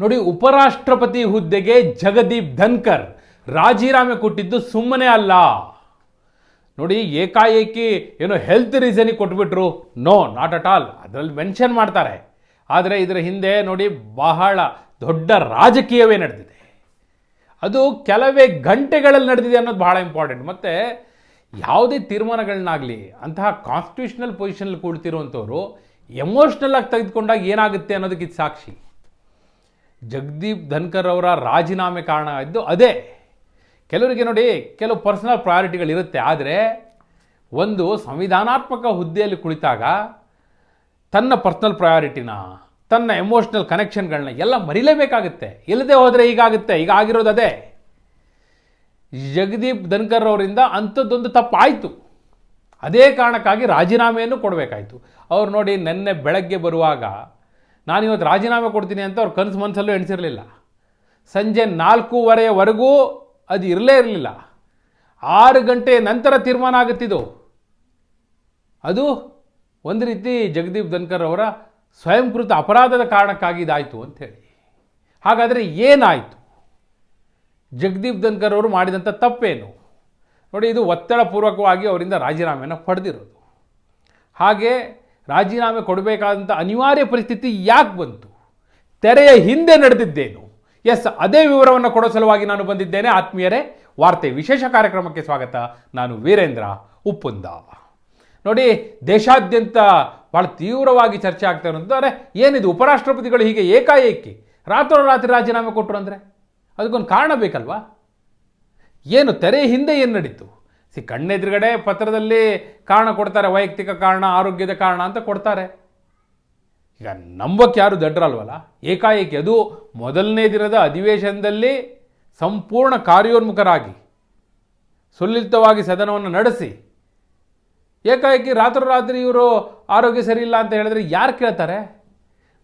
ನೋಡಿ, ಉಪರಾಷ್ಟ್ರಪತಿ ಹುದ್ದೆಗೆ ಜಗದೀಪ್ ಧನ್ಕರ್ ರಾಜೀನಾಮೆ ಕೊಟ್ಟಿದ್ದು ಸುಮ್ಮನೆ ಅಲ್ಲ. ನೋಡಿ, ಏಕಾಏಕಿ ಏನೋ ಹೆಲ್ತ್ ರೀಸನಿಗೆ ಕೊಟ್ಬಿಟ್ರು. ನೋ ನಾಟ್ ಅಟ್ ಆಲ್ ಅದರಲ್ಲಿ ಮೆನ್ಷನ್ ಮಾಡ್ತಾರೆ. ಆದರೆ ಇದರ ಹಿಂದೆ ನೋಡಿ, ಬಹಳ ದೊಡ್ಡ ರಾಜಕೀಯವೇ ನಡೆದಿದೆ. ಅದು ಕೆಲವೇ ಗಂಟೆಗಳಲ್ಲಿ ನಡೆದಿದೆ ಅನ್ನೋದು ಬಹಳ ಇಂಪಾರ್ಟೆಂಟ್ ಮತ್ತು ಯಾವುದೇ ತೀರ್ಮಾನಗಳನ್ನಾಗಲಿ, ಅಂತಹ ಕಾನ್ಸ್ಟಿಟ್ಯೂಷನಲ್ ಪೊಸಿಷನಲ್ಲಿ ಕೂಡ್ತಿರುವಂಥವ್ರು ಎಮೋಷ್ನಲ್ ಆಗಿ ತೆಗೆದುಕೊಂಡಾಗ ಏನಾಗುತ್ತೆ ಅನ್ನೋದಕ್ಕೆ ಇದು ಸಾಕ್ಷಿ. ಜಗದೀಪ್ ಧನ್ಕರ್ ಅವರ ರಾಜೀನಾಮೆ ಕಾರಣ ಇದ್ದು ಅದೇ, ಕೆಲವರಿಗೆ ನೋಡಿ ಕೆಲವು ಪರ್ಸನಲ್ ಪ್ರಯಾರಿಟಿಗಳಿರುತ್ತೆ ಆದರೆ, ಒಂದು ಸಂವಿಧಾನಾತ್ಮಕ ಹುದ್ದೆಯಲ್ಲಿ ಕುಳಿತಾಗ ತನ್ನ ಪರ್ಸ್ನಲ್ ಪ್ರಯಾರಿಟಿನ ತನ್ನ ಎಮೋಷ್ನಲ್ ಕನೆಕ್ಷನ್ಗಳನ್ನ ಎಲ್ಲ ಮರಿಲೇಬೇಕಾಗುತ್ತೆ. ಇಲ್ಲದೆ ಹೋದರೆ ಈಗಾಗುತ್ತೆ ಈಗ ಆಗಿರೋದು ಅದೇ. ಜಗದೀಪ್ ಧನ್ಕರ್ ಅವರಿಂದ ಅಂಥದ್ದೊಂದು ತಪ್ಪಾಯಿತು. ಅದೇ ಕಾರಣಕ್ಕಾಗಿ ರಾಜೀನಾಮೆಯನ್ನು ಕೊಡಬೇಕಾಯಿತು. ಅವ್ರು ನೋಡಿ, ನೆನ್ನೆ ಬೆಳಗ್ಗೆ ಬರುವಾಗ ನಾನು ಇವತ್ತು ರಾಜೀನಾಮೆ ಕೊಡ್ತೀನಿ ಅಂತ ಅವ್ರು ಕನಸು ಮನಸ್ಸಲ್ಲೂ ಎಣಿಸಿರಲಿಲ್ಲ. ಸಂಜೆ ನಾಲ್ಕೂವರೆಯವರೆಗೂ ಅದು ಇರಲೇ ಇರಲಿಲ್ಲ. ಆರು ಗಂಟೆ ನಂತರ ತೀರ್ಮಾನ ಆಗುತ್ತಿದ್ದು ಅದು ಒಂದು ರೀತಿ ಜಗದೀಪ್ ಧನ್ಕರ್ ಅವರ ಸ್ವಯಂಕೃತ ಅಪರಾಧದ ಕಾರಣಕ್ಕಾಗಿ ಇದಾಯಿತು ಅಂಥೇಳಿ. ಹಾಗಾದರೆ ಏನಾಯಿತು? ಜಗದೀಪ್ ಧನ್ಕರ್ ಅವರು ಮಾಡಿದಂಥ ತಪ್ಪೇನು? ನೋಡಿ, ಇದು ಒತ್ತಡಪೂರ್ವಕವಾಗಿ ಅವರಿಂದ ರಾಜೀನಾಮೆಯನ್ನು ಪಡೆದಿರೋದು. ಹಾಗೆ ರಾಜೀನಾಮೆ ಕೊಡಬೇಕಾದಂಥ ಅನಿವಾರ್ಯ ಪರಿಸ್ಥಿತಿ ಯಾಕೆ ಬಂತು? ತೆರೆಯ ಹಿಂದೆ ನಡೆದಿದ್ದೇನು? ಎಸ್, ಅದೇ ವಿವರವನ್ನು ಕೊಡೋ ಸಲುವಾಗಿ ನಾನು ಬಂದಿದ್ದೇನೆ. ಆತ್ಮೀಯರೇ, ವಾರ್ತೆ ವಿಶೇಷ ಕಾರ್ಯಕ್ರಮಕ್ಕೆ ಸ್ವಾಗತ. ನಾನು ವೀರೇಂದ್ರ ಉಪ್ಪುಂದ. ನೋಡಿ, ದೇಶಾದ್ಯಂತ ಭಾಳ ತೀವ್ರವಾಗಿ ಚರ್ಚೆ ಆಗ್ತಾ ಇರೋದು ಏನಿದು? ಉಪರಾಷ್ಟ್ರಪತಿಗಳು ಹೀಗೆ ಏಕಾಏಕಿ ರಾತ್ರೋರಾತ್ರಿ ರಾಜೀನಾಮೆ ಕೊಟ್ಟರು ಅಂದರೆ? ಅದಕ್ಕೊಂದು ಕಾರಣ ಬೇಕಲ್ವಾ? ಏನು ತೆರೆ ಹಿಂದೆ ಏನು ನಡೀತು? ಸಿ, ಕಣ್ಣೆದುರುಗಡೆ ಪತ್ರದಲ್ಲಿ ಕಾರಣ ಕೊಡ್ತಾರೆ, ವೈಯಕ್ತಿಕ ಕಾರಣ, ಆರೋಗ್ಯದ ಕಾರಣ ಅಂತ ಕೊಡ್ತಾರೆ. ಈಗ ನಂಬಕ್ಕೆ ಯಾರು ದಡ್ರಲ್ವಲ್ಲ? ಏಕಾಏಕಿ ಅದು ಮೊದಲನೇ ದಿನದ ಅಧಿವೇಶನದಲ್ಲಿ ಸಂಪೂರ್ಣ ಕಾರ್ಯೋನ್ಮುಖರಾಗಿ ಸುಲಿತವಾಗಿ ಸದನವನ್ನು ನಡೆಸಿ, ಏಕಾಏಕಿ ರಾತ್ರೋರಾತ್ರಿ ಇವರು ಆರೋಗ್ಯ ಸರಿ ಇಲ್ಲ ಅಂತ ಹೇಳಿದ್ರೆ ಯಾರು ಕೇಳ್ತಾರೆ?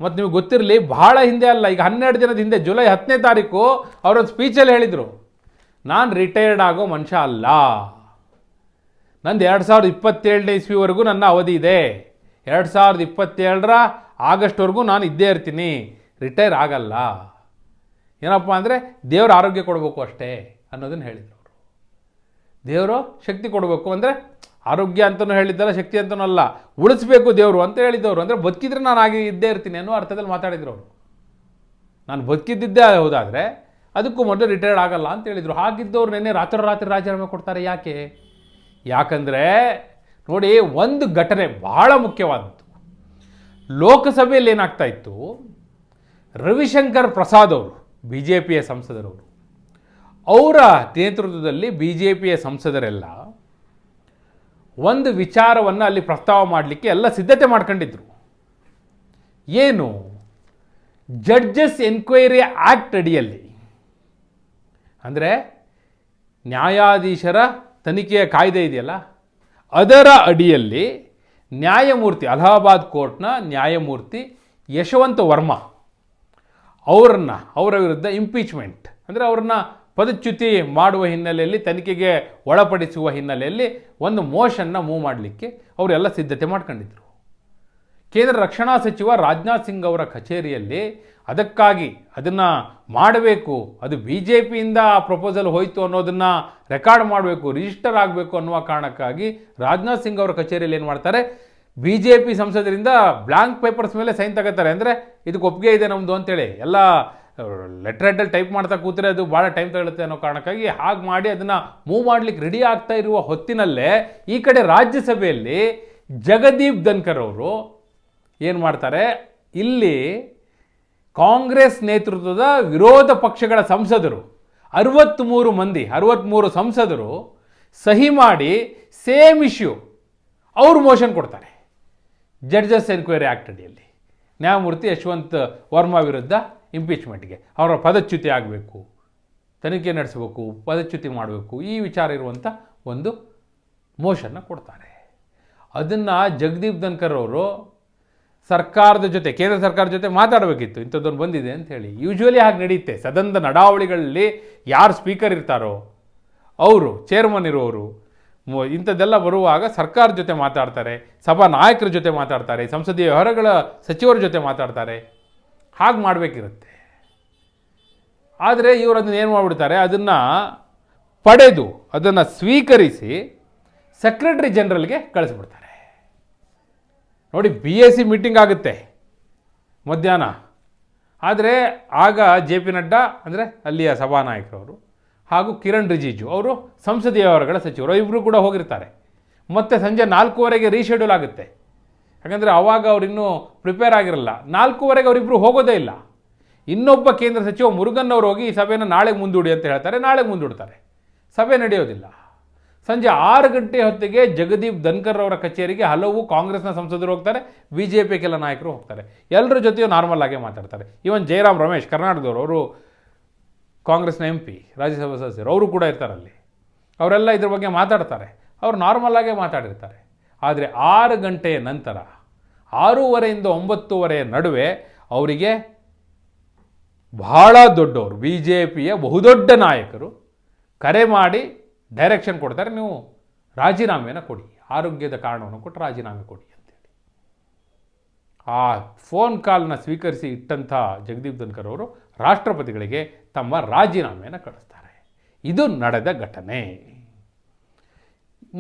ಮತ್ತು ನಿಮಗೆ ಗೊತ್ತಿರಲಿ, ಬಹಳ ಹಿಂದೆ ಅಲ್ಲ, ಈಗ ಹನ್ನೆರಡು ದಿನದ ಹಿಂದೆ, ಜುಲೈ ಹತ್ತನೇ ತಾರೀಕು ಅವರೊಂದು ಸ್ಪೀಚಲ್ಲಿ ಹೇಳಿದರು, ನಾನು ರಿಟೈರ್ಡ್ ಆಗೋ ಮನುಷ್ಯ ಅಲ್ಲ. ನಂದು ಎರಡು ಸಾವಿರದ ಇಪ್ಪತ್ತೇಳನೇ ಇಸ್ವಿವರೆಗೂ ನನ್ನ ಅವಧಿ ಇದೆ. ಎರಡು ಸಾವಿರದ ಇಪ್ಪತ್ತೇಳರ ಆಗಸ್ಟ್ವರೆಗೂ ನಾನು ಇದ್ದೇ ಇರ್ತೀನಿ. ರಿಟೈರ್ ಆಗಲ್ಲ. ಏನಪ್ಪ ಅಂದರೆ ದೇವ್ರ ಆರೋಗ್ಯ ಕೊಡಬೇಕು ಅಷ್ಟೇ ಅನ್ನೋದನ್ನು ಹೇಳಿದರು ಅವರು. ದೇವರು ಶಕ್ತಿ ಕೊಡಬೇಕು ಅಂದರೆ ಆರೋಗ್ಯ ಅಂತಲೂ ಹೇಳಿದ್ದಲ್ಲ, ಶಕ್ತಿ ಅಂತನೂ ಅಲ್ಲ. ಉಳಿಸ್ಬೇಕು ದೇವರು ಅಂತ ಹೇಳಿದ್ದವರು ಅಂದರೆ ಬದುಕಿದ್ರೆ ನಾನು ಆಗಿ ಇದ್ದೇ ಇರ್ತೀನಿ ಅನ್ನೋ ಅರ್ಥದಲ್ಲಿ ಮಾತಾಡಿದ್ರು ಅವರು. ನಾನು ಬದುಕಿದ್ದಿದ್ದೇ ಹೌದಾದರೆ ಅದಕ್ಕೂ ಮೊದಲು ರಿಟೈರ್ಡ್ ಆಗಲ್ಲ ಅಂತ ಹೇಳಿದರು. ಹಾಗಿದ್ದವ್ರು ನೆನ್ನೆ ರಾತ್ರೋರಾತ್ರಿ ರಾಜೀನಾಮೆ ಕೊಡ್ತಾರೆ ಯಾಕೆ? ಯಾಕಂದರೆ ನೋಡಿ, ಒಂದು ಘಟನೆ ಬಹಳ ಮುಖ್ಯವಾದದ್ದು. ಲೋಕಸಭೆಯಲ್ಲಿ ಏನಾಗ್ತಾ ಇತ್ತು? ರವಿಶಂಕರ್ ಪ್ರಸಾದ್ ಅವರು ಬಿ ಜೆ ಪಿಯ ಸಂಸದರವರು. ಅವರ ನೇತೃತ್ವದಲ್ಲಿ ಬಿ ಜೆ ಪಿಯ ಸಂಸದರೆಲ್ಲ ಒಂದು ವಿಚಾರವನ್ನು ಅಲ್ಲಿ ಪ್ರಸ್ತಾವ ಮಾಡಲಿಕ್ಕೆ ಎಲ್ಲ ಸಿದ್ಧತೆ ಮಾಡ್ಕೊಂಡಿದ್ರು. ಏನು? ಜಡ್ಜಸ್ ಎನ್ಕ್ವೈರಿ ಆ್ಯಕ್ಟ್ ಅಡಿಯಲ್ಲಿ. ಅಂದರೆ ನ್ಯಾಯಾಧೀಶರ ತನಿಖೆಯ ಕಾಯ್ದೆ ಇದೆಯಲ್ಲ? ಅದರ ಅಡಿಯಲ್ಲಿ ನ್ಯಾಯಮೂರ್ತಿ, ಅಲಹಾಬಾದ್ ಕೋರ್ಟ್ನ ನ್ಯಾಯಮೂರ್ತಿ ಯಶವಂತ ವರ್ಮ ಅವರನ್ನು, ಅವರ ವಿರುದ್ಧ ಇಂಪೀಚ್ಮೆಂಟ್ ಅಂದರೆ ಅವ್ರನ್ನ ಪದಚ್ಯುತಿ ಮಾಡುವ ಹಿನ್ನೆಲೆಯಲ್ಲಿ, ತನಿಖೆಗೆ ಒಳಪಡಿಸುವ ಹಿನ್ನೆಲೆಯಲ್ಲಿ ಒಂದು ಮೋಷನ್ನ ಮೂವ್ ಮಾಡಲಿಕ್ಕೆ ಅವರೆಲ್ಲ ಸಿದ್ಧತೆ ಮಾಡ್ಕೊಂಡಿದ್ರು. ಕೇಂದ್ರ ರಕ್ಷಣಾ ಸಚಿವ ರಾಜನಾಥ್ ಸಿಂಗ್ ಅವರ ಕಚೇರಿಯಲ್ಲಿ ಅದಕ್ಕಾಗಿ ಅದನ್ನು ಮಾಡಬೇಕು. ಅದು ಬಿ ಜೆ ಪಿಯಿಂದ ಆ ಪ್ರಪೋಸಲ್ ಹೋಯಿತು ಅನ್ನೋದನ್ನು ರೆಕಾರ್ಡ್ ಮಾಡಬೇಕು ರಿಜಿಸ್ಟರ್ ಆಗಬೇಕು ಅನ್ನುವ ಕಾರಣಕ್ಕಾಗಿ ರಾಜನಾಥ್ ಸಿಂಗ್ ಅವರ ಕಚೇರಿಯಲ್ಲಿ ಏನು ಮಾಡ್ತಾರೆ? ಬಿ ಜೆ ಪಿ ಸಂಸದರಿಂದ ಬ್ಲ್ಯಾಂಕ್ ಪೇಪರ್ಸ್ ಮೇಲೆ ಸೈನ್ ತಗೋತಾರೆ. ಅಂದರೆ ಇದಕ್ಕೆ ಒಪ್ಪಿಗೆ ಇದೆ ನಮ್ಮದು ಅಂತೇಳಿ. ಎಲ್ಲ ಲೆಟರ್ ಹೆಡ್ಡಲ್ಲಿ ಟೈಪ್ ಮಾಡ್ತಾ ಕೂತ್ರೆ ಅದು ಭಾಳ ಟೈಮ್ ತಗೊಳುತ್ತೆ ಅನ್ನೋ ಕಾರಣಕ್ಕಾಗಿ ಹಾಗೆ ಮಾಡಿ ಅದನ್ನು ಮೂವ್ ಮಾಡಲಿಕ್ಕೆ ರೆಡಿ ಆಗ್ತಾ ಇರುವ ಹೊತ್ತಿನಲ್ಲೇ ಈ ಕಡೆ ರಾಜ್ಯಸಭೆಯಲ್ಲಿ ಜಗದೀಪ್ ಧನ್ಕರ್ ಅವರು ಏನು ಮಾಡ್ತಾರೆ? ಇಲ್ಲಿ ಕಾಂಗ್ರೆಸ್ ನೇತೃತ್ವದ ವಿರೋಧ ಪಕ್ಷಗಳ ಸಂಸದರು ಅರವತ್ತ್ಮೂರು ಮಂದಿ ಅರವತ್ತ್ಮೂರು ಸಂಸದರು ಸಹಿ ಮಾಡಿ ಸೇಮ್ ಇಶ್ಯೂ ಅವರು ಮೋಷನ್ ಕೊಡ್ತಾರೆ. ಜಡ್ಜಸ್ ಎನ್ಕ್ವೈರಿ ಆ್ಯಕ್ಟ್ ಅಡಿಯಲ್ಲಿ. ನ್ಯಾಯಮೂರ್ತಿ ಯಶವಂತ್ ವರ್ಮಾ ವಿರುದ್ಧ ಇಂಪೀಚ್ಮೆಂಟ್ಗೆ ಅವರ ಪದಚ್ಯುತಿ ಆಗಬೇಕು, ತನಿಖೆ ನಡೆಸಬೇಕು, ಪದಚ್ಯುತಿ ಮಾಡಬೇಕು, ಈ ವಿಚಾರ ಇರುವಂಥ ಒಂದು ಮೋಷನ್ನ ಕೊಡ್ತಾರೆ. ಅದನ್ನು ಜಗದೀಪ್ ಧನ್ಕರ್ ಅವರು ಸರ್ಕಾರದ ಜೊತೆ, ಕೇಂದ್ರ ಸರ್ಕಾರದ ಜೊತೆ ಮಾತಾಡಬೇಕಿತ್ತು. ಇಂಥದ್ದೊಂದು ಬಂದಿದೆ ಅಂತ ಹೇಳಿ. ಯೂಶ್ವಲಿ ಹಾಗೆ ನಡೆಯುತ್ತೆ. ಸದನದ ನಡಾವಳಿಗಳಲ್ಲಿ ಯಾರು ಸ್ಪೀಕರ್ ಇರ್ತಾರೋ, ಅವರು ಚೇರ್ಮನ್ ಇರೋರು ಇಂಥದ್ದೆಲ್ಲ ಬರುವಾಗ ಸರ್ಕಾರದ ಜೊತೆ ಮಾತಾಡ್ತಾರೆ, ಸಭಾ ನಾಯಕರ ಜೊತೆ ಮಾತಾಡ್ತಾರೆ, ಸಂಸದೀಯ ವ್ಯವಹಾರಗಳ ಸಚಿವರ ಜೊತೆ ಮಾತಾಡ್ತಾರೆ. ಹಾಗೆ ಮಾಡಬೇಕಿರುತ್ತೆ. ಆದರೆ ಇವರು ಅದನ್ನ ಏನು ಮಾಡಿಬಿಡ್ತಾರೆ? ಅದನ್ನು ಪಡೆದು, ಅದನ್ನು ಸ್ವೀಕರಿಸಿ ಸೆಕ್ರೆಟರಿ ಜನರಲ್ಗೆ ಕಳಿಸ್ಬಿಡ್ತಾರೆ. ನೋಡಿ ಬಿ ಎಸ್ ಸಿ ಮೀಟಿಂಗ್ ಆಗುತ್ತೆ ಮಧ್ಯಾಹ್ನ. ಆದರೆ ಆಗ ಜೆ ಪಿ ನಡ್ಡಾ ಅಂದರೆ ಅಲ್ಲಿಯ ಸಭಾನಾಯಕರವರು ಹಾಗೂ ಕಿರಣ್ ರಿಜಿಜು ಅವರು ಸಂಸದೀಯ ವ್ಯವಹಾರಗಳ ಸಚಿವರು ಇಬ್ಬರು ಕೂಡ ಹೋಗಿರ್ತಾರೆ. ಮತ್ತೆ ಸಂಜೆ ನಾಲ್ಕೂವರೆಗೆ ರೀಶೆಡ್ಯೂಲ್ ಆಗುತ್ತೆ. ಯಾಕಂದರೆ ಅವಾಗ ಅವರಿನ್ನೂ ಪ್ರಿಪೇರ್ ಆಗಿರಲ್ಲ. ನಾಲ್ಕೂವರೆಗೆ ಅವರಿಬ್ಬರು ಹೋಗೋದೇ ಇಲ್ಲ. ಇನ್ನೊಬ್ಬ ಕೇಂದ್ರ ಸಚಿವ ಮುರುಗನ್ ಅವರು ಹೋಗಿ ಈ ಸಭೆಯನ್ನು ನಾಳೆಗೆ ಮುಂದೂಡಿ ಅಂತ ಹೇಳ್ತಾರೆ. ನಾಳೆ ಮುಂದೂಡ್ತಾರೆ. ಸಭೆ ನಡೆಯೋದಿಲ್ಲ. ಸಂಜೆ ಆರು ಗಂಟೆ ಹೊತ್ತಿಗೆ ಜಗದೀಪ್ ಧನ್ಕರ್ ಅವರ ಕಚೇರಿಗೆ ಹಲವು ಕಾಂಗ್ರೆಸ್ನ ಸಂಸದರು ಹೋಗ್ತಾರೆ ಬಿ ಜೆ ಪಿ ಕೆಲ ನಾಯಕರು ಹೋಗ್ತಾರೆ. ಎಲ್ಲರ ಜೊತೆಯೂ ನಾರ್ಮಲ್ ಆಗೇ ಮಾತಾಡ್ತಾರೆ. ಈವನ್ ಜಯರಾಮ್ ರಮೇಶ್, ಕರ್ನಾಟಕದವರು, ಅವರು ಕಾಂಗ್ರೆಸ್ನ ಎಂ ಪಿ ರಾಜ್ಯಸಭಾ ಸದಸ್ಯರು, ಅವರು ಕೂಡ ಇರ್ತಾರಲ್ಲಿ ಅವರೆಲ್ಲ ಇದ್ರ ಬಗ್ಗೆ ಮಾತಾಡ್ತಾರೆ. ಅವರು ನಾರ್ಮಲ್ ಆಗೇ ಮಾತಾಡಿರ್ತಾರೆ. ಆದರೆ ಆರು ಗಂಟೆಯ ನಂತರ, ಆರೂವರೆಯಿಂದ ಒಂಬತ್ತೂವರೆಯ ನಡುವೆ ಅವರಿಗೆ ಬಹಳ ದೊಡ್ಡವರು ಬಿ ಜೆ ಪಿಯ ಬಹುದೊಡ್ಡ ನಾಯಕರು ಕರೆ ಮಾಡಿ ಡೈರೆಕ್ಷನ್ ಕೊಡ್ತಾರೆ, ನೀವು ರಾಜೀನಾಮೆನ ಕೊಡಿ. ಆರೋಗ್ಯದ ಕಾರಣವನ್ನು ಕೊಟ್ಟು ರಾಜೀನಾಮೆ ಕೊಡಿ ಅಂತೇಳಿ. ಆ ಫೋನ್ ಕಾಲ್ನ ಸ್ವೀಕರಿಸಿ ಇಟ್ಟಂಥ ಜಗದೀಪ್ ಧನ್ಕರ್ ಅವರು ರಾಷ್ಟ್ರಪತಿಗಳಿಗೆ ತಮ್ಮ ರಾಜೀನಾಮೆಯನ್ನು ಕಳಿಸ್ತಾರೆ. ಇದು ನಡೆದ ಘಟನೆ.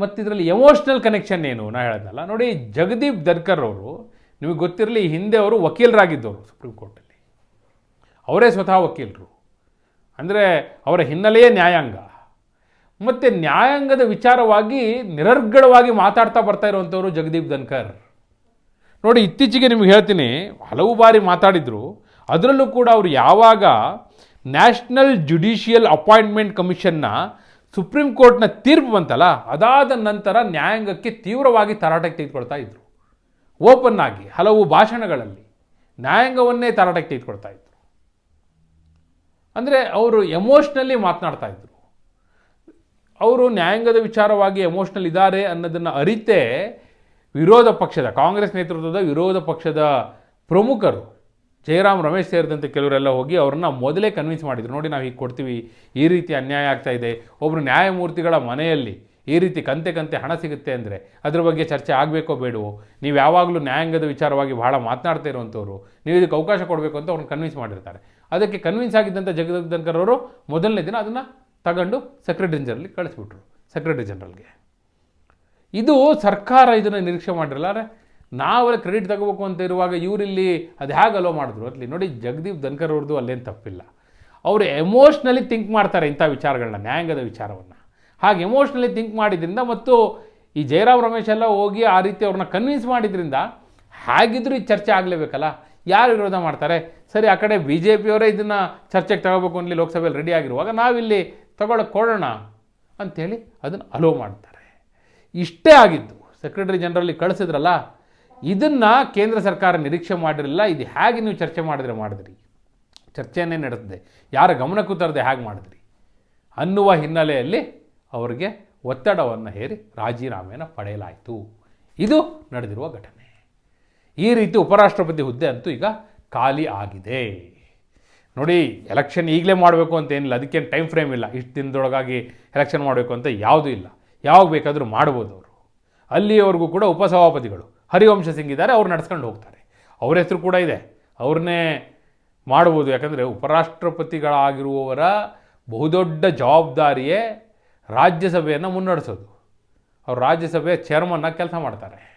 ಮತ್ತು ಇದರಲ್ಲಿ ಎಮೋಷ್ನಲ್ ಕನೆಕ್ಷನ್ ಏನು? ನಾ ಹೇಳೋದಲ್ಲ ನೋಡಿ ಜಗದೀಪ್ ಧನ್ಕರ್ ಅವರು, ನಿಮಗೆ ಗೊತ್ತಿರಲಿ, ಹಿಂದೆ ಅವರು ವಕೀಲರಾಗಿದ್ದವರು ಸುಪ್ರೀಂ ಕೋರ್ಟಲ್ಲಿ. ಅವರೇ ಸ್ವತಃ ವಕೀಲರು. ಅಂದರೆ ಅವರ ಹಿನ್ನೆಲೆಯೇ ನ್ಯಾಯಾಂಗ. ಮತ್ತು ನ್ಯಾಯಾಂಗದ ವಿಚಾರವಾಗಿ ನಿರರ್ಗಳವಾಗಿ ಮಾತಾಡ್ತಾ ಬರ್ತಾ ಇರುವಂಥವರು ಜಗದೀಪ್ ಧನ್ಕರ್. ನೋಡಿ, ಇತ್ತೀಚೆಗೆ ನಿಮ್ಗೆ ಹೇಳ್ತೀನಿ, ಹಲವು ಬಾರಿ ಮಾತಾಡಿದರು, ಅದರಲ್ಲೂ ಕೂಡ ಅವರು ಯಾವಾಗ ನ್ಯಾಷನಲ್ ಜುಡಿಷಿಯಲ್ ಅಪಾಯಿಂಟ್ಮೆಂಟ್ ಕಮಿಷನ್ನ ಸುಪ್ರೀಂ ಕೋರ್ಟ್ನ ತೀರ್ಪು ಬಂತಲ್ಲ, ಅದಾದ ನಂತರ ನ್ಯಾಯಾಂಗಕ್ಕೆ ತೀವ್ರವಾಗಿ ತರಾಟಕ್ಕೆ ತೆಗೆದುಕೊಳ್ತಾ ಇದ್ದರು ಓಪನ್ ಆಗಿ, ಹಲವು ಭಾಷಣಗಳಲ್ಲಿ ನ್ಯಾಯಾಂಗವನ್ನೇ ತರಾಟಕ್ಕೆ ತೆಗೆದುಕೊಳ್ತಾ ಇದ್ದರು ಅಂದರೆ ಅವರು ಎಮೋಷ್ನಲಿ ಮಾತನಾಡ್ತಾ ಇದ್ರು. ಅವರು ನ್ಯಾಯಾಂಗದ ವಿಚಾರವಾಗಿ ಎಮೋಷ್ನಲ್ ಇದ್ದಾರೆ ಅನ್ನೋದನ್ನು ಅರಿತೇ ವಿರೋಧ ಪಕ್ಷದ, ಕಾಂಗ್ರೆಸ್ ನೇತೃತ್ವದ ವಿರೋಧ ಪಕ್ಷದ ಪ್ರಮುಖರು, ಜಯರಾಮ್ ರಮೇಶ್ ಸೇರಿದಂತೆ ಕೆಲವರೆಲ್ಲ ಹೋಗಿ ಅವ್ರನ್ನ ಮೊದಲೇ ಕನ್ವಿನ್ಸ್ ಮಾಡಿದ್ರು. ನೋಡಿ ನಾವು ಹೀಗೆ ಕೊಡ್ತೀವಿ, ಈ ರೀತಿ ಅನ್ಯಾಯ ಆಗ್ತಾ ಇದೆ. ಒಬ್ಬರು ನ್ಯಾಯಮೂರ್ತಿಗಳ ಮನೆಯಲ್ಲಿ ಈ ರೀತಿ ಕಂತೆ ಕಂತೆ ಹಣ ಸಿಗುತ್ತೆ ಅಂದರೆ ಅದ್ರ ಬಗ್ಗೆ ಚರ್ಚೆ ಆಗಬೇಕೋ ಬೇಡವೋ? ನೀವು ಯಾವಾಗಲೂ ನ್ಯಾಯಾಂಗದ ವಿಚಾರವಾಗಿ ಬಹಳ ಮಾತನಾಡ್ತಾ ಇರುವಂಥವ್ರು ನೀವು ಇದಕ್ಕೆ ಅವಕಾಶ ಕೊಡಬೇಕು ಅಂತ ಅವ್ರನ್ನ ಕನ್ವಿನ್ಸ್ ಮಾಡಿರ್ತಾರೆ. ಅದಕ್ಕೆ ಕನ್ವಿನ್ಸ್ ಆಗಿದ್ದಂಥ ಜಗದೀಪ್ ಅವರು ಮೊದಲನೇ ದಿನ ಅದನ್ನು ತಗೊಂಡು ಸೆಕ್ರೆಟರಿ ಜನರಲ್ಗೆ ಕಳಿಸ್ಬಿಟ್ರು ಸೆಕ್ರೆಟರಿ ಜನರಲ್ಗೆ ಇದು ಸರ್ಕಾರ ಇದನ್ನು ನಿರೀಕ್ಷೆ ಮಾಡಿರಲ್ಲ ಅರೆ ನಾವೆಲ್ಲ ಕ್ರೆಡಿಟ್ ತಗೋಬೇಕು ಅಂತ ಇರುವಾಗ ಇವರಿಲ್ಲಿ ಅದು ಹೇಗೆ ಅಲೋ ಮಾಡಿದ್ರು? ಅಲ್ಲಿ ನೋಡಿ ಜಗದೀಪ್ ಧನ್ಕರ್ ಅವ್ರದ್ದು ಅಲ್ಲೇನು ತಪ್ಪಿಲ್ಲ. ಅವರು ಎಮೋಷ್ನಲಿ ಥಿಂಕ್ ಮಾಡ್ತಾರೆ ಇಂಥ ವಿಚಾರಗಳನ್ನ ನ್ಯಾಯಾಂಗದ ವಿಚಾರವನ್ನು. ಹಾಗೆ ಎಮೋಷ್ನಲಿ ಥಿಂಕ್ ಮಾಡಿದ್ರಿಂದ ಮತ್ತು ಈ ಜಯರಾಮ್ ರಮೇಶ್ ಎಲ್ಲ ಹೋಗಿ ಆ ರೀತಿ ಅವ್ರನ್ನ ಕನ್ವಿನ್ಸ್ ಮಾಡಿದ್ರಿಂದ ಹಾಗಿದ್ರೂ ಈ ಚರ್ಚೆ ಆಗಲೇಬೇಕಲ್ಲ? ಯಾರು ವಿರೋಧ ಮಾಡ್ತಾರೆ? ಸರಿ, ಆ ಕಡೆ ಬಿ ಜೆ ಪಿಯವರೇ ಇದನ್ನು ಚರ್ಚೆಗೆ ತಗೋಬೇಕು ಅಲ್ಲಿ ಲೋಕಸಭೆಯಲ್ಲಿ ರೆಡಿ ಆಗಿರುವಾಗ ನಾವಿಲ್ಲಿ ತಗೊಳಕ್ಕೆ ಕೊಡೋಣ ಅಂಥೇಳಿ ಅದನ್ನು ಅಲೋ ಮಾಡ್ತಾರೆ. ಇಷ್ಟೇ ಆಗಿದ್ದು ಸೆಕ್ರೆಟರಿ ಜನರಲ್ಲಿ ಕಳಿಸಿದ್ರಲ್ಲ, ಇದನ್ನು ಕೇಂದ್ರ ಸರ್ಕಾರ ನಿರೀಕ್ಷೆ ಮಾಡಿರಲಿಲ್ಲ, ಇದು ಹೇಗೆ ನೀವು ಚರ್ಚೆ ಮಾಡಿದ್ರೆ ಮಾಡಿದ್ರಿ? ಚರ್ಚೆಯನ್ನೇ ನಡೆಸಿದೆ. ಯಾರ ಗಮನಕ್ಕೂ ತರದೆ ಹೇಗೆ ಮಾಡಿದ್ರಿ? ಅನ್ನುವ ಹಿನ್ನೆಲೆಯಲ್ಲಿ ಅವರಿಗೆ ಒತ್ತಡವನ್ನು ಹೇರಿ ರಾಜೀನಾಮೆಯನ್ನು ಪಡೆಯಲಾಯಿತು. ಇದು ನಡೆದಿರುವ ಘಟನೆ. ಈ ರೀತಿ ಉಪರಾಷ್ಟ್ರಪತಿ ಹುದ್ದೆ ಅಂತೂ ಈಗ ಖಾಲಿ ಆಗಿದೆ. ನೋಡಿ ಎಲೆಕ್ಷನ್ ಈಗಲೇ ಮಾಡಬೇಕು ಅಂತ ಏನಿಲ್ಲ ಅದಕ್ಕೇನು ಟೈಮ್ ಫ್ರೇಮ್ ಇಲ್ಲ. ಇಷ್ಟು ದಿನದೊಳಗಾಗಿ ಎಲೆಕ್ಷನ್ ಮಾಡಬೇಕು ಅಂತ ಯಾವುದೂ ಇಲ್ಲ. ಯಾವಾಗ ಬೇಕಾದರೂ ಮಾಡ್ಬೋದು ಅವರು. ಅಲ್ಲಿಯವರೆಗೂ ಕೂಡ ಉಪಸಭಾಪತಿಗಳು, ಹರಿವಂಶ ಸಿಂಗ್ ಇದ್ದಾರೆ, ಅವ್ರು ನಡ್ಸ್ಕೊಂಡು ಹೋಗ್ತಾರೆ. ಅವ್ರ ಹೆಸರು ಕೂಡ ಇದೆ. ಅವ್ರನ್ನೇ ಮಾಡ್ಬೋದು. ಯಾಕಂದರೆ ಉಪರಾಷ್ಟ್ರಪತಿಗಳಾಗಿರುವವರ ಬಹುದೊಡ್ಡ ಜವಾಬ್ದಾರಿಯೇ ರಾಜ್ಯಸಭೆಯನ್ನು ಮುನ್ನಡೆಸೋದು. ಅವ್ರು ರಾಜ್ಯಸಭೆಯ ಚೇರ್ಮನ್ನಾಗಿ ಕೆಲಸ ಮಾಡ್ತಾರೆ.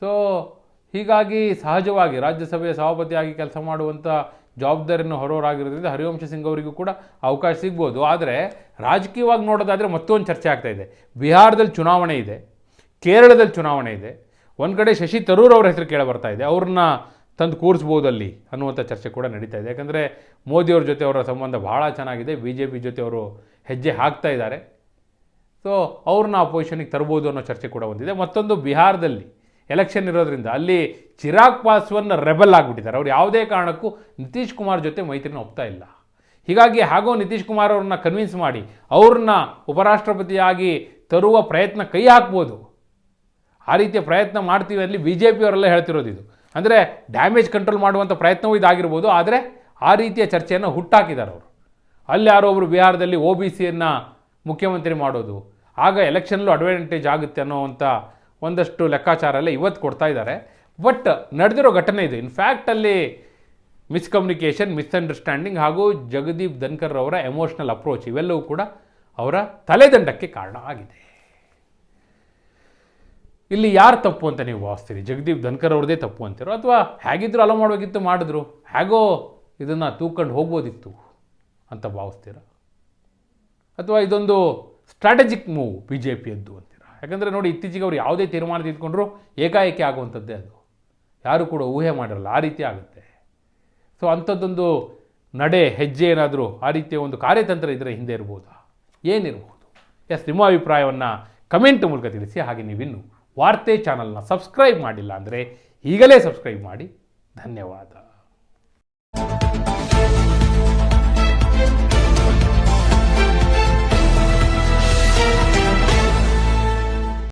ಸೊ ಹೀಗಾಗಿ ಸಹಜವಾಗಿ ರಾಜ್ಯಸಭೆಯ ಸಭಾಪತಿಯಾಗಿ ಕೆಲಸ ಮಾಡುವಂಥ ಜವಾಬ್ದಾರಿಯನ್ನು ಹೊರೋರಾಗಿರೋದ್ರಿಂದ ಹರಿವಂಶ ಸಿಂಗ್ ಅವರಿಗೂ ಕೂಡ ಅವಕಾಶ ಸಿಗ್ಬೋದು. ಆದರೆ ರಾಜಕೀಯವಾಗಿ ನೋಡೋದಾದರೆ ಮತ್ತೊಂದು ಚರ್ಚೆ ಆಗ್ತಾ ಇದೆ. ಬಿಹಾರದಲ್ಲಿ ಚುನಾವಣೆ ಇದೆ, ಕೇರಳದಲ್ಲಿ ಚುನಾವಣೆ ಇದೆ, ಒಂದು ಕಡೆ ಶಶಿ ತರೂರ್ ಅವರ ಹೆಸರು ಕೇಳಿ ಬರ್ತಾ ಇದೆ. ಅವ್ರನ್ನ ತಂದು ಕೂರಿಸ್ಬೋದು ಅಲ್ಲಿ ಅನ್ನುವಂಥ ಚರ್ಚೆ ಕೂಡ ನಡೀತಾ ಇದೆ. ಯಾಕಂದರೆ ಮೋದಿಯವ್ರ ಜೊತೆ ಅವರ ಸಂಬಂಧ ಭಾಳ ಚೆನ್ನಾಗಿದೆ. ಬಿ ಜೆ ಪಿ ಜೊತೆ ಅವರು ಹೆಜ್ಜೆ ಹಾಕ್ತಾ ಇದ್ದಾರೆ. ಸೊ ಅವ್ರನ್ನ ಆ ಪೊಸಿಷನಿಗೆ ತರ್ಬೋದು ಅನ್ನೋ ಚರ್ಚೆ ಕೂಡ ಬಂದಿದೆ ಮತ್ತೊಂದು ಬಿಹಾರದಲ್ಲಿ ಎಲೆಕ್ಷನ್ ಇರೋದ್ರಿಂದ ಅಲ್ಲಿ ಚಿರಾಗ್ ಪಾಸ್ವಾನ್ ರೆಬಲ್ ಆಗಿಬಿಟ್ಟಿದ್ದಾರೆ. ಅವ್ರು ಯಾವುದೇ ಕಾರಣಕ್ಕೂ ನಿತೀಶ್ ಕುಮಾರ್ ಜೊತೆ ಮೈತ್ರಿನ ಒಪ್ತಾ ಇಲ್ಲ. ಹೀಗಾಗಿ ಹಾಗೋ ನಿತೀಶ್ ಕುಮಾರ್ ಅವ್ರನ್ನ ಕನ್ವಿನ್ಸ್ ಮಾಡಿ ಅವ್ರನ್ನ ಉಪರಾಷ್ಟ್ರಪತಿಯಾಗಿ ತರುವ ಪ್ರಯತ್ನ ಕೈ ಹಾಕ್ಬೋದು. ಆ ರೀತಿಯ ಪ್ರಯತ್ನ ಮಾಡ್ತೀವಿ ಅಲ್ಲಿ ಬಿ ಜೆ ಪಿಯವರೆಲ್ಲ ಹೇಳ್ತಿರೋದು ಇದು. ಅಂದರೆ ಡ್ಯಾಮೇಜ್ ಕಂಟ್ರೋಲ್ ಮಾಡುವಂಥ ಪ್ರಯತ್ನವೂ ಇದಾಗಿರ್ಬೋದು, ಆದರೆ ಆ ರೀತಿಯ ಚರ್ಚೆಯನ್ನು ಹುಟ್ಟಾಕಿದ್ದಾರೆ ಅವರು. ಅಲ್ಲಿ ಯಾರೋ ಒಬ್ಬರು ಬಿಹಾರದಲ್ಲಿ ಒ ಬಿ ಸಿಯನ್ನು ಮುಖ್ಯಮಂತ್ರಿ ಮಾಡೋದು, ಆಗ ಎಲೆಕ್ಷನ್ಲೂ ಅಡ್ವಾಂಟೇಜ್ ಆಗುತ್ತೆ ಅನ್ನೋವಂಥ ಒಂದಷ್ಟು ಲೆಕ್ಕಾಚಾರ ಎಲ್ಲ ಇವತ್ತು ಕೊಡ್ತಾ ಇದ್ದಾರೆ. ಬಟ್ ನಡೆದಿರೋ ಘಟನೆ ಇದು. ಇನ್ಫ್ಯಾಕ್ಟ್ ಅಲ್ಲಿ ಮಿಸ್ಕಮ್ಯುನಿಕೇಷನ್ ಮಿಸ್ಅಂಡರ್ಸ್ಟ್ಯಾಂಡಿಂಗ್ ಹಾಗೂ ಜಗದೀಪ್ ಧನ್ಕರ್ ಅವರ ಎಮೋಷನಲ್ ಅಪ್ರೋಚ್ ಇವೆಲ್ಲವೂ ಕೂಡ ಅವರ ತಲೆದಂಡಕ್ಕೆ ಕಾರಣ ಆಗಿದೆ. ಇಲ್ಲಿ ಯಾರು ತಪ್ಪು ಅಂತ ನೀವು ಭಾವಿಸ್ತೀರಿ? ಜಗದೀಪ್ ಧನ್ಕರ್ ಅವ್ರದ್ದೇ ತಪ್ಪು ಅಂತೀರೋ? ಅಥವಾ ಹೇಗಿದ್ರು ಅಲೋ ಮಾಡಬೇಕಿತ್ತು ಮಾಡಿದ್ರು? ಹೇಗೋ ಇದನ್ನು ತೂಕೊಂಡು ಹೋಗ್ಬೋದಿತ್ತು ಅಂತ ಭಾವಿಸ್ತೀರ? ಅಥವಾ ಇದೊಂದು ಸ್ಟ್ರಾಟಜಿಕ್ ಮೂವ್ ಬಿ ಜೆ ಪಿಯದ್ದು ಅಂತೀರಾ ಯಾಕಂದರೆ ನೋಡಿ ಇತ್ತೀಚೆಗೆ ಅವರು ಯಾವುದೇ ತೀರ್ಮಾನ ತೆಗೆದುಕೊಂಡ್ರು ಏಕಾಏಕಿ ಆಗುವಂಥದ್ದೇ ಅದು. ಯಾರು ಕೂಡ ಊಹೆ ಮಾಡಿರಲ್ಲ, ಆ ರೀತಿ ಆಗುತ್ತೆ. ಸೊ ಅಂಥದ್ದೊಂದು ನಡೆ, ಹೆಜ್ಜೆ ಏನಾದರೂ ಆ ರೀತಿಯ ಒಂದು ಕಾರ್ಯತಂತ್ರ ಇದರ ಹಿಂದೆ ಇರ್ಬೋದಾ? ಏನಿರ್ಬೋದು. ಎಸ್ ನಿಮ್ಮ ಅಭಿಪ್ರಾಯವನ್ನು ಕಮೆಂಟ್ ಮೂಲಕ ತಿಳಿಸಿ. ಹಾಗೆ ನೀವಿನ್ನು ವಾರ್ತೆ ಚಾನಲ್ನ ಸಬ್ಸ್ಕ್ರೈಬ್ ಮಾಡಿಲ್ಲ ಅಂದರೆ ಈಗಲೇ ಸಬ್ಸ್ಕ್ರೈಬ್ ಮಾಡಿ. ಧನ್ಯವಾದ.